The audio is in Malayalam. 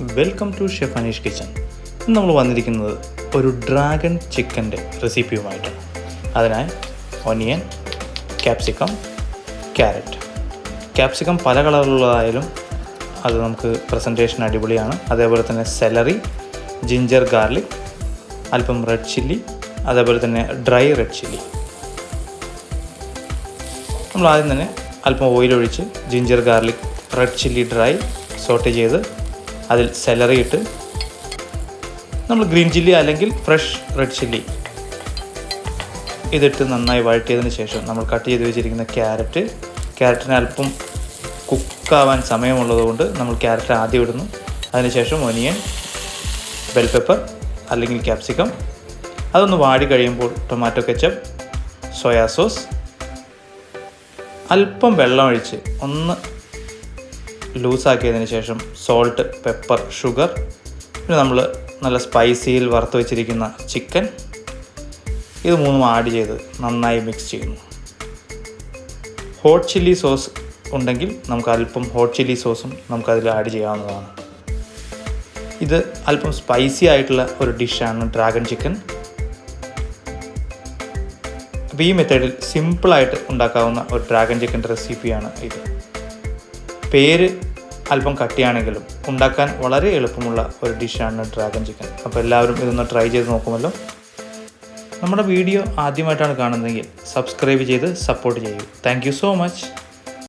Welcome to chef Aneesh kitchen ഇന്ന് നമ്മൾ വന്നിരിക്കുന്നത് ഒരു ഡ്രാഗൺ ചിക്കന്റെ റെസിപ്പിയുമായിട്ടാണ് അതിനായി ഒനിയൻ ക്യാപ്സിക്കം ക്യാരറ്റ് ക്യാപ്സിക്കം പല കളറിലുള്ളതായാലും അത് നമുക്ക് പ്രസന്റേഷൻ അടിപൊളിയാണ്. അതേപോലെ തന്നെ സെലറി ജിഞ്ചർ ഗാർലിക് അല്പം റെഡ് ചില്ലി അതേപോലെ തന്നെ ഡ്രൈ റെഡ് ചില്ലി നമ്മൾ ആദ്യം തന്നെ അല്പം ഓയിലൊഴിച്ച് ginger garlic red chilli dry saute ചെയ്ത് അതിൽ സെലറി ഇട്ട് നമ്മൾ ഗ്രീൻ ചില്ലി അല്ലെങ്കിൽ ഫ്രഷ് റെഡ് ചില്ലി ഇതിട്ട് നന്നായി വഴറ്റിയതിന് ശേഷം നമ്മൾ കട്ട് ചെയ്ത് വെച്ചിരിക്കുന്ന ക്യാരറ്റ് ക്യാരറ്റിന് അല്പം കുക്കാവാൻ സമയമുള്ളതുകൊണ്ട് നമ്മൾ ക്യാരറ്റ് ആദ്യം ഇടുന്നു. അതിനുശേഷം ഒനിയൻ ബെൽ പെപ്പർ അല്ലെങ്കിൽ ക്യാപ്സിക്കം അതൊന്ന് വാടി കഴിയുമ്പോൾ ടൊമാറ്റോ കെച്ചപ്പ് സോയാ സോസ് അല്പം വെള്ളം ഒഴിച്ച് ഒന്ന് ലൂസാക്കിയതിന് ശേഷം സോൾട്ട് പെപ്പർ ഷുഗർ പിന്നെ നമ്മൾ നല്ല സ്പൈസിയിൽ വറുത്ത് വെച്ചിരിക്കുന്ന ചിക്കൻ ഇത് മൂന്നും ആഡ് ചെയ്ത് നന്നായി മിക്സ് ചെയ്യുന്നു. ഹോട്ട് ചില്ലി സോസ് ഉണ്ടെങ്കിൽ നമുക്ക് അല്പം ഹോട്ട് ചില്ലി സോസും നമുക്കതിൽ ആഡ് ചെയ്യാവുന്നതാണ്. ഇത് അല്പം സ്പൈസി ആയിട്ടുള്ള ഒരു ഡിഷാണ് ഡ്രാഗൺ ചിക്കൻ അപ്പോൾ ഈ മെത്തേഡിൽ സിമ്പിളായിട്ട് ഉണ്ടാക്കാവുന്ന ഒരു ഡ്രാഗൺ ചിക്കന്റെ റെസിപ്പിയാണ് ഇത്. പേര് അല്പം കട്ടിയാണെങ്കിലും ഉണ്ടാക്കാൻ വളരെ എളുപ്പമുള്ള ഒരു ഡിഷാണ് ഡ്രാഗൺ ചിക്കൻ. അപ്പോൾ എല്ലാവരും ഇതൊന്ന് ട്രൈ ചെയ്ത് നോക്കുമല്ലോ. നമ്മുടെ വീഡിയോ ആദ്യമായിട്ടാണ് കാണുന്നതെങ്കിൽ സബ്സ്ക്രൈബ് ചെയ്ത് സപ്പോർട്ട് ചെയ്യൂ. Thank so much.